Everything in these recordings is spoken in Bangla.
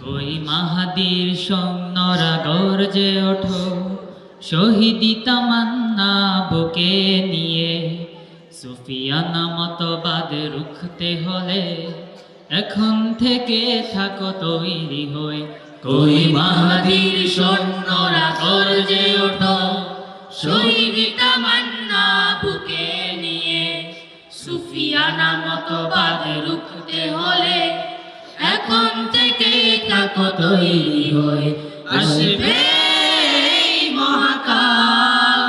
কই মাহাদির সৈন্যরা গর্জে ওঠো। শহীদি তামান্না বুকে নিয়ে, সুফিয়ানা মতবাদ রুখতে হলে, এখন থেকে থাকো তৈরি হয়ে। কই মাহাদির সৈন্যরা গর্জে ওঠো। শহীদি তামান্না বুকে নিয়ে, সুফিয়ানা মতবাদ রুখতে হলে, এখন থেকে থাকো তৈরি হয়ে আসবে মহাকাল।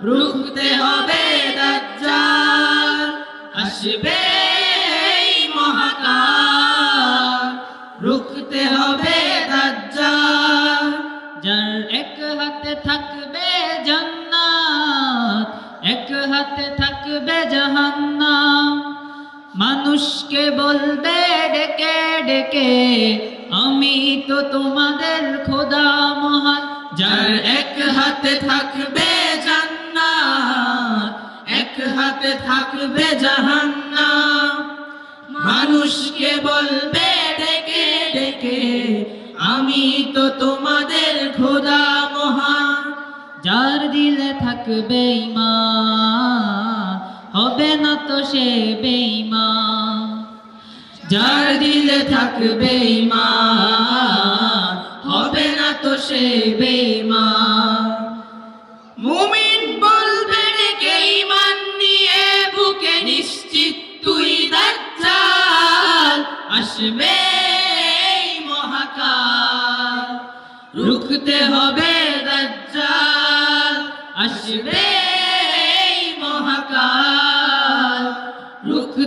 রুখতে হবে দাজ্জাল। আসবে মহাকাল। রুখতে হবে দাজ্জাল। যার এক হাতে থাকবে জান্নাত, এক হাতে থাকবে জাহান্নাম মানুষকে বলবে ডেকে ডেকে, আমি তো তোমাদের খোদা মহান, যার এক হাতে থাকবে এক হাতে থাকবে জাহান্নাম। মানুষকে বলবে ডেকে ডেকে, আমি তো তোমাদের খোদা মহান, যার দিলে থাকবে ইমান। হবে না তো সে বেঈমান। যার দিলে থাকবে ইমান হবে না তো সে বেঈমান। মুমিন বলবে কে ইমান নিয়ে বুকে নিশ্চিত তুই দাজ্জাল, আসবে মহাকাল। রুখতে হবে দাজ্জাল, আসবে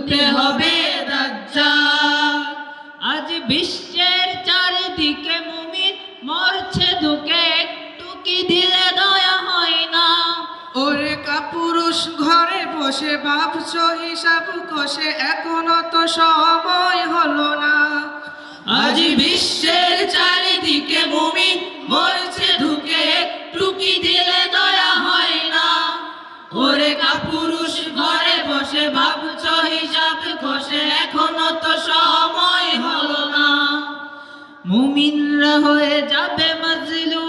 রুখতে হবে আজ বিশ্বের চারিদিকে মুমিন মরছে ধুকে একটু কি দিলে দয়া হয় না? ওরে কাপুরুষ ঘরে বসে ভাবছ হিসাব কষে এখনও তো সময় হলো না। আজ বিশ্বের চারিদিকে মুমিন মরছে ঢুকে একটু কি দিলে দয়া হয় না? ওরে কাপুরুষ ঘরে বসে ভাবছ হিসাব কষে এখনও তো সময় হলো না। মুমিনরা হয়ে যাবে মজলু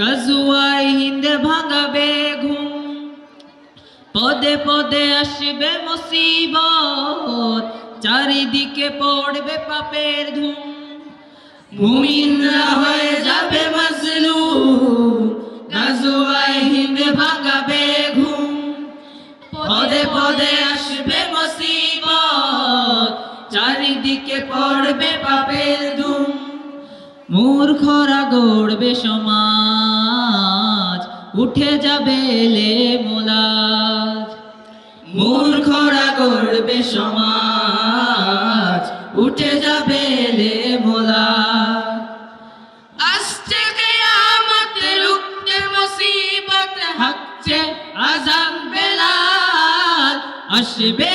গজুয়াই হিন্দে ভাঙাবে ঘুম পদে পদে আসবে মুসিবত, চারিদিকে পড়বে পাপের ধুম। মুমিনরা হয়ে যাবে মজলু গাজুয়ায় পদে পদে আসবে মুসিবত, চারিদিকে পড়বে পাপের ধুম। মূর্খরা গড়বে সমাজ, উঠে যাবে লে মোলাজ। মূর্খরা গড়বে সমাজ, উঠে যাবে লে আসবে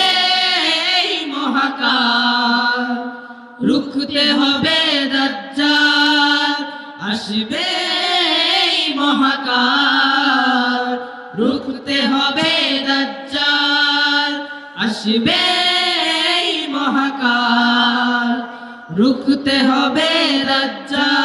মহাকাল। রুখতে হবে দাজ্জাল। আসবে মহাকাল। রুখতে হবে দাজ্জাল। আসবে মহাকাল। রুখতে হবে দাজ্জাল।